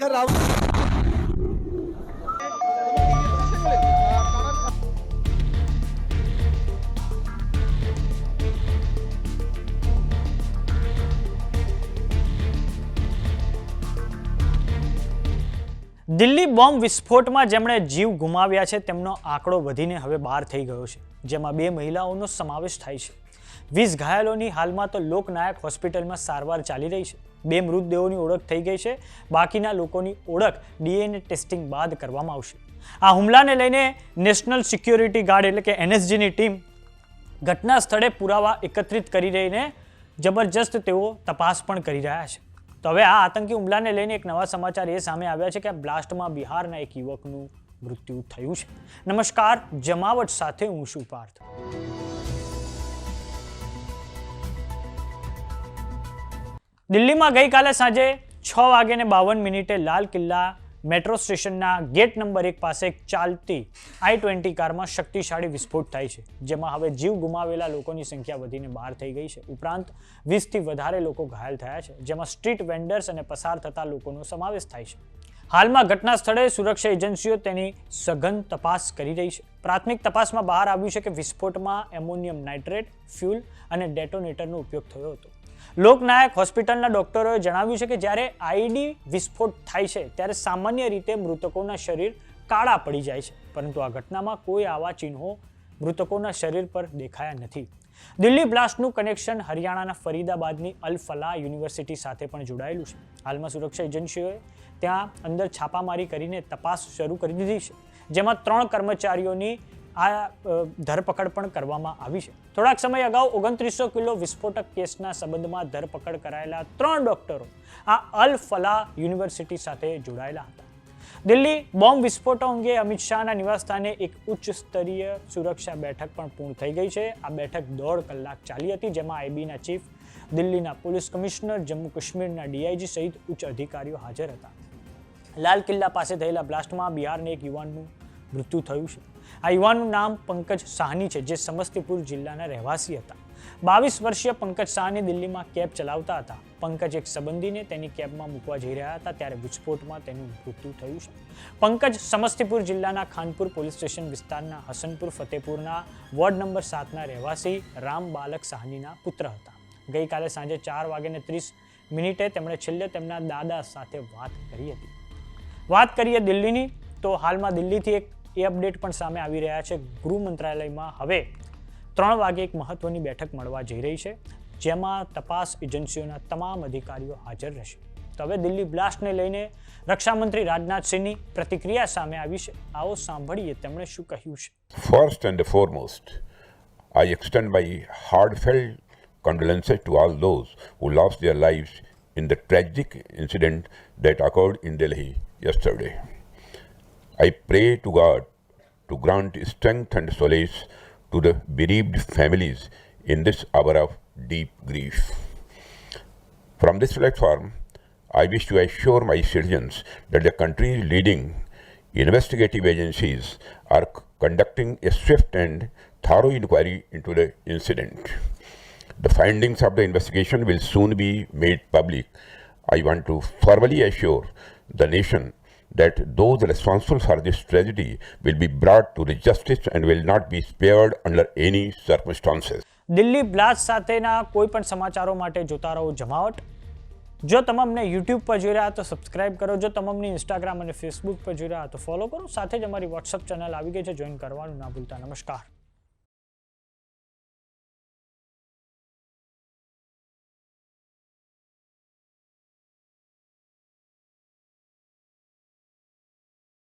ખરેખર રાહુલ દિલ્હી બોમ્બ વિસ્ફોટમાં જેમણે જીવ ગુમાવ્યા છે, તેમનો આંકડો વધીને હવે બહાર થઈ ગયો છે, જેમાં બે મહિલાઓનો સમાવેશ થાય છે. વીસ ઘાયલોની હાલમાં તો લોકનાયક હોસ્પિટલમાં સારવાર ચાલી રહી છે. બે મૃતદેહોની ઓળખ થઈ ગઈ છે. બાકીના લોકોની ઓળખ ડીએનએ ટેસ્ટિંગ બાદ કરવામાં આવશે. આ હુમલાને લઈને નેશનલ સિક્યોરિટી ગાર્ડ એટલે કે એનએસજીની ટીમ ઘટના સ્થળે પુરાવા એકત્રિત કરી રહીને જબરજસ્ત તેઓ તપાસ પણ કરી રહ્યા છે. તો હવે આ આતંકી હુમલાને લઈને એક નવા સમાચાર એ સામે આવ્યા છે કે બ્લાસ્ટમાં બિહારના એક યુવકનું મૃત્યુ થયું છે. નમસ્કાર, જમાવટ સાથે હું શું પાર્થ. દિલ્હીમાં ગઈકાલે સાંજે છ વાગ્યાને બાવન મિનિટે લાલ કિલ્લા મેટ્રો સ્ટેશનના ગેટ નંબર એક પાસે એક ચાલતી આઈ ટ્વેન્ટી કારમાં શક્તિશાળી વિસ્ફોટ થાય છે, જેમાં હવે જીવ ગુમાવેલા લોકોની સંખ્યા વધીને બહાર થઈ ગઈ છે. ઉપરાંત વીસથી વધારે લોકો ઘાયલ થયા છે, જેમાં સ્ટ્રીટ વેન્ડર્સ અને પસાર થતા લોકોનો સમાવેશ થાય છે. હાલમાં ઘટના સ્થળે સુરક્ષા એજન્સીઓ તેની સઘન તપાસ કરી રહી છે. પ્રાથમિક તપાસમાં બહાર આવ્યું છે કે વિસ્ફોટમાં એમોનિયમ નાઇટ્રેટ, ફ્યુલ અને ડેટોનેટરનો ઉપયોગ થયો હતો. લોકનાયક હોસ્પિટલના ડોક્ટરોએ જણાવ્યું છે કે જ્યારે આઈડી વિસ્ફોટ થાય છે, ત્યારે સામાન્ય રીતે મૃતકોના શરીર કાળા પડી જાય છે. પરંતુ આ ઘટનામાં કોઈ આવા ચિહ્નો મૃતકોના શરીર પર દેખાયા નથી. દિલ્હી બ્લાસ્ટનું કનેક્શન હરિયાણાના ફરીદાબાદની અલ ફલાહ યુનિવર્સિટી સાથે પણ જોડાયેલું છે. હાલમાં સુરક્ષા એજન્સીઓએ ત્યાં અંદર છાપામારી કરીને તપાસ શરૂ કરી દીધી છે, જેમાં ત્રણ કર્મચારીઓની આ ધરપકડ પણ કરવામાં આવી છે. થોડાક સમય અગાઉ ઓગણત્રીસો કિલો વિસ્ફોટક કેસના સંબંધમાં ધરપકડ કરાયેલા ત્રણ ડોક્ટરો આ અલ ફલાહ યુનિવર્સિટી સાથે જોડાયેલા હતા. દિલ્હી બોમ્બ વિસ્ફોટો અંગે અમિત શાહના નિવાસસ્થાને એક ઉચ્ચ સ્તરીય સુરક્ષા બેઠક પણ પૂર્ણ થઈ ગઈ છે. આ બેઠક દોઢ કલાક ચાલી હતી, જેમાં આઈબીના ચીફ, દિલ્હીના પોલીસ કમિશનર જમ્મુ કાશ્મીરના ડીઆઈજી સહિત ઉચ્ચ અધિકારીઓ હાજર હતા. લાલ કિલ્લા પાસે થયેલા બ્લાસ્ટમાં બિહારના એક યુવાનનું મૃત્યુ થયું છે. આ યુવાનનું નામ પંકજ સાહની છે, જે સમસ્તીપુર જિલ્લાના રહેવાસી હતા. બાવીસ વર્ષીય પંકજ સાહની દિલ્હીમાં કેબ ચલાવતા હતા. પંકજ એક સંબંધીને તેની કેબમાં મૂકવા જઈ રહ્યા હતા, ત્યારે વિસ્ફોટમાં તેનું મૃત્યુ થયું છે. પંકજ સમસ્તીપુર જિલ્લાના ખાનપુર પોલીસ સ્ટેશન વિસ્તારના હસનપુર, ફતેપુરના વોર્ડ નંબર સાતના રહેવાસી રામ બાલક સાહનીના પુત્ર હતા. ગઈકાલે સાંજે ચાર વાગ્યાને ત્રીસ મિનિટે તેમણે છેલ્લે તેમના દાદા સાથે વાત કરી હતી. વાત કરીએ દિલ્હીની, તો હાલમાં દિલ્હીથી એક એ અપડેટ પણ સામે આવી રહ્યા છે ગૃહ મંત્રાલયમાં. હવે ત્રણ વાગે એક મહત્વની બેઠક મળવા જઈ રહી છે, જેમાં તપાસ એજન્સીઓના તમામ અધિકારીઓ હાજર રહેશે. તો હવે દિલ્હી બ્લાસ્ટને લઈને રક્ષામંત્રી રાજનાથસિંહની પ્રતિક્રિયા સામે આવી છે. આવો સાંભળીએ તેમણે શું કહ્યું છે. First and foremost I extend my heartfelt condolences to all those who lost their lives in the tragic incident that occurred in Delhi yesterday. I pray to God to grant strength and solace to the bereaved families in this hour of deep grief. From this platform, I wish to assure my citizens that the country's leading investigative agencies are conducting a swift and thorough inquiry into the incident. The findings of the investigation will soon be made public. I want to formally assure the nation that those responsible for this tragedy will be brought to the justice and will not be spared under any circumstances. Delhi blast સાથેના કોઈ પણ સમાચારો માટે જોતા રહો જમાવટ. જો તમામને યુટ્યુબ પર જોઈ રહ્યા તો સબસ્ક્રાઇબ કરો. જો તમામને ઇન્સ્ટાગ્રામ અને ફેસબુક પર જોઈ રહ્યા તો ફોલો કરો. સાથે જ અમારી વોટ્સઅપ ચેનલ આવી ગઈ છે. જોઈન કરવાનું ના ભૂલતા. નમસ્કાર.